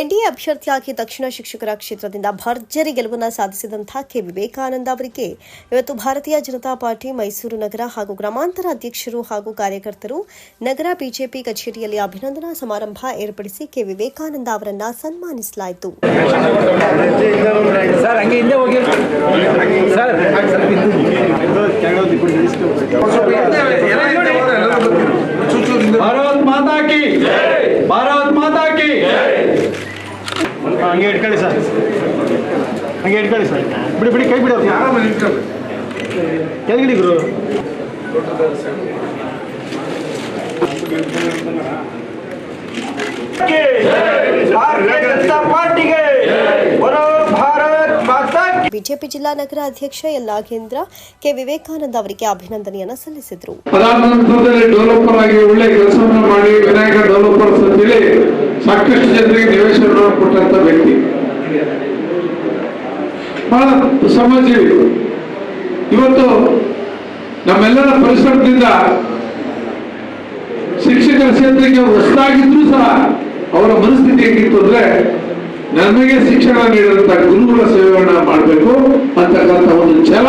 NDA ಅಭ್ಯರ್ಥಿಯಾಗಿ ದಕ್ಷಿಣ ಶಿಕ್ಷಕರ ಕ್ಷೇತ್ರದಿಂದ ಭರ್ಜರಿ ಗೆಲುವನ್ನು ಸಾಧಿಸಿದಂತಹ ಕೆ. ವಿವೇಕಾನಂದ ಅವರಿಗೆ ಇವತ್ತು ಭಾರತೀಯ ಜನತಾ ಪಾರ್ಟಿ ಮೈಸೂರು ನಗರ ಹಾಗೂ ಗ್ರಾಮಾಂತರ ಅಧ್ಯಕ್ಷರು ಹಾಗೂ ಕಾರ್ಯಕರ್ತರು ನಗರ ಬಿಜೆಪಿ ಕಚೇರಿಯಲ್ಲಿ ಅಭಿನಂದನಾ ಸಮಾರಂಭ ಏರ್ಪಡಿಸಿ ಕೆ. ವಿವೇಕಾನಂದ ಅವರನ್ನ ಸನ್ಮಾನಿಸಲಾಯಿತು. ಸರ್ ಹಂಗೆ ಹಿಂದೆ ಹೋಗಿ ಸರ್ ಭಾರತ್ ಮಾತಾ ಕಿ ಭಾರತ್ ಮಾತಾ ಕಿ ಹಂಗೆ ಇಟ್ಕೊಳ್ಳಿ ಸರ್. ಹಂಗೆ ಇಟ್ಕೊಳ್ಳಿ ಸರ್. ಬಿಡಿ ಬಿಡಿ ಕೈ ಬಿಡಿ ಅವ್ರು ಕೆಳಗಿಡಿ ಗುರು. ಭಾರತೀಯ ಜನತಾ ಪಾರ್ಟಿಗೆ ಬಿಜೆಪಿ ಜಿಲ್ಲಾ ನಗರ ಅಧ್ಯಕ್ಷ ಯಲ್ಲಾಘೇಂದ್ರ ಕೆ. ವಿವೇಕಾನಂದ ಅವರಿಗೆ ಅಭಿನಂದನೆಯನ್ನು ಸಲ್ಲಿಸಿದರು. ಬಹಳ ಶ್ರಮಜೀವಿ ಇವತ್ತು ನಮ್ಮೆಲ್ಲರ ಪರಿಸರದಿಂದ ಶಿಕ್ಷಕರ ಕ್ಷೇತ್ರಕ್ಕೆ ಹೊಸದಾಗಿದ್ರೂ ಸಹ ಅವರ ಮನಸ್ಥಿತಿ ಹೇಗಿತ್ತು ಅಂದ್ರೆ ನಮಗೆ ಶಿಕ್ಷಣ ನೀಡಿದಂತ ಗುರುಗಳ ಸೇವೆಯನ್ನ ಮಾಡಬೇಕು ಅಂತಕ್ಕಂಥ ಒಂದು ಛಲ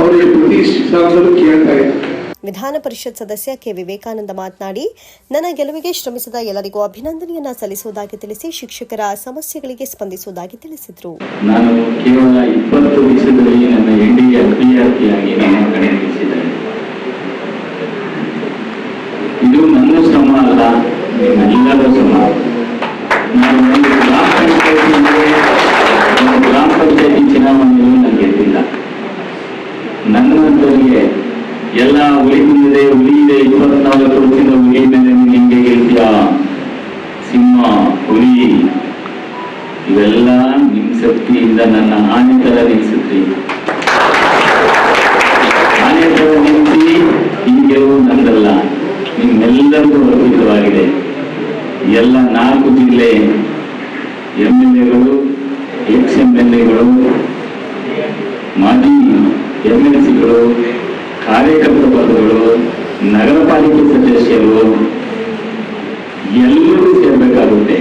ಅವರಿಗೆ ಪ್ರತಿ ಶಾಲೆದಲ್ಲೂ ಕೇಳ್ತಾ ಇದೆ ವಿಧಾನ ಪರಿಷತ್ ಸದಸ್ಯ ಕೆ. ವಿವೇಕಾನಂದ ಮಾತನಾಡಿ, ನನ್ನ ಗೆಲುವಿಗೆ ಶ್ರಮಿಸಿದ ಎಲ್ಲರಿಗೂ ಅಭಿನಂದನೆಯನ್ನ ಸಲ್ಲಿಸುವುದಾಗಿ ತಿಳಿಸಿ ಶಿಕ್ಷಕರ ಸಮಸ್ಯೆಗಳಿಗೆ ಸ್ಪಂದಿಸುವುದಾಗಿ ತಿಳಿಸಿದರು. ನಾನು ಕೇವಲ ಇಪ್ಪತ್ತು ನನ್ನ ಹುಲಿ ಇದೆ ಇಪ್ಪತ್ನಾಲ್ಕು ವರ್ಷದ ನೀನು ಹೆಂಗೆ ಗೆಲ್ತೀಯ ಸಿಂಹ, ಹುಲಿ, ಇವೆಲ್ಲ ನಿಮ್ ಶಕ್ತಿಯಿಂದ ನನ್ನ ಆನೆ ತರ ನಿಲ್ಸುತ್ರಿ ಆನೆ ತರ ನಿಲ್ಸಿ ಈ ಗೆಲುವು ನಂದಲ್ಲ ಎಲ್ಲ ನಾಲ್ಕು ಜಿಲ್ಲೆ ಎಂ ಎಲ್ ಎಗಳು ಎಕ್ಸ್ ಎಂ ನಗರ ಪಾಲಿಕೆ ಸದಸ್ಯರು ಎಲ್ಲರೂ ಸೇರಬೇಕಾಗುತ್ತೆ.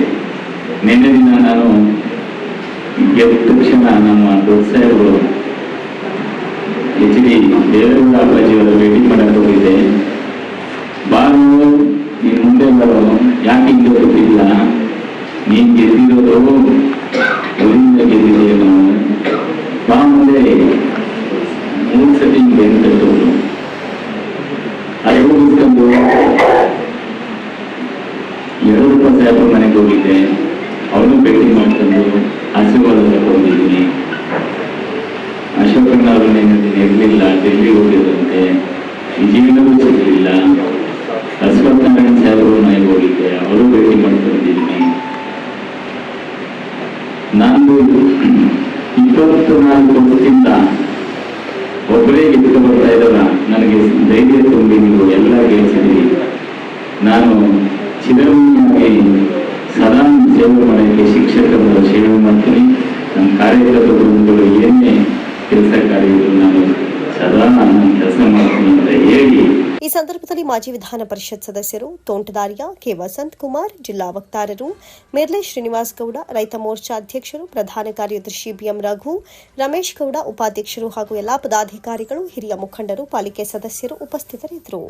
ನಿನ್ನೆ ದಿನ ನಾನು ಗೆದ್ದ ತಕ್ಷಣ ನಮ್ಮ ದೊಡ್ಡ ಎಚ್ ಡಿ ದೇವೇಗೌಡ ಅಪ್ಪಾಜಿಯವರ ಭೇಟಿ ಮಾಡಕ್ಕೆ ಹೋಗಿದ್ದೆ. ಬಾರು ನೀನು ಮುಂದೆ ಬರೋ ಯಾಕೆ ಹಿಂದೆ ಗೊತ್ತಿಲ್ಲ ನೀನು ಗೆದ್ದಿರೋದು ಹೋಗಿದ್ದೆ. ಅವನು ಭೇಟಿ ಮಾಡ್ಕೊಂಡು ಆಶೀರ್ವಾದ ತಗೊಂಡಿದ್ದೀನಿ. ಅಶೋಕಣ್ಣ ಅವರು ನೆನ್ನೆ ಇರಲಿಲ್ಲ ಡೆಲ್ಲಿ ಹೋಗಿದ್ದಂತೆ ಜೀವನವೂ ಸಿಗಲಿಲ್ಲ. ಅಶ್ವಥ್ ನಾರಾಯಣ ಸಾಹೇಬರು ಮನೆಗೆ ಹೋಗಿದ್ದೆ. ಅವರು ಭೇಟಿ ಮಾಡ್ಕೊಂಡಿದ್ದೀನಿ. ನಾನು ಇಪ್ಪತ್ತು ನಾಲ್ಕು ವರ್ಷದಿಂದ ಒಬ್ಬರೇ ಗೆದ್ದು ಬರ್ತಾ ಇದ್ದಾರ? ನನಗೆ ಧೈರ್ಯ ತುಂಬಿ ನೀವು ಎಲ್ಲ ಗೆಲ್ಸಿದ್ದೀರಿ. ನಾನು ಚಿರಮೂಲಿಯಾಗಿ ಸದಾ ಸೇವೆ ಮಾಡೋಕ್ಕೆ ಶಿಕ್ಷಕರ ಸೇವೆ ಮಾಡ್ತೀನಿ. ನನ್ನ ಕಾರ್ಯಕರ್ತ ಬಂಧುಗಳು ಏನೇ ಕೆಲಸ ಕಾರ್ಯಗಳು ನಾನು ಸದಾ ನಾನು ಕೆಲಸ ಮಾಡ್ತೀನಿ ಅಂತ ಹೇಳಿ. ಈ ಸಂದರ್ಭದಲ್ಲಿ ಮಾಜಿ ವಿಧಾನ ಪರಿಷತ್ ಸದಸ್ಯರು ತೋಂಟದಾರ್ಯ ಕೆ ವಸಂತ್ ಕುಮಾರ್, ಜಿಲ್ಲಾ ವಕ್ತಾರರು ಮಿರ್ಲೆ ಶ್ರೀನಿವಾಸ್ ಗೌಡ, ರೈತ ಮೋರ್ಚಾ ಅಧ್ಯಕ್ಷರು, ಪ್ರಧಾನ ಕಾರ್ಯದರ್ಶಿ ಬಿಎಂ ರಘು, ರಮೇಶ್ ಗೌಡ, ಉಪಾಧ್ಯಕ್ಷರು ಹಾಗೂ ಎಲ್ಲಾ ಪದಾಧಿಕಾರಿಗಳು, ಹಿರಿಯ ಮುಖಂಡರು, ಪಾಲಿಕೆ ಸದಸ್ಯರು ಉಪಸ್ಥಿತರಿದ್ದರು.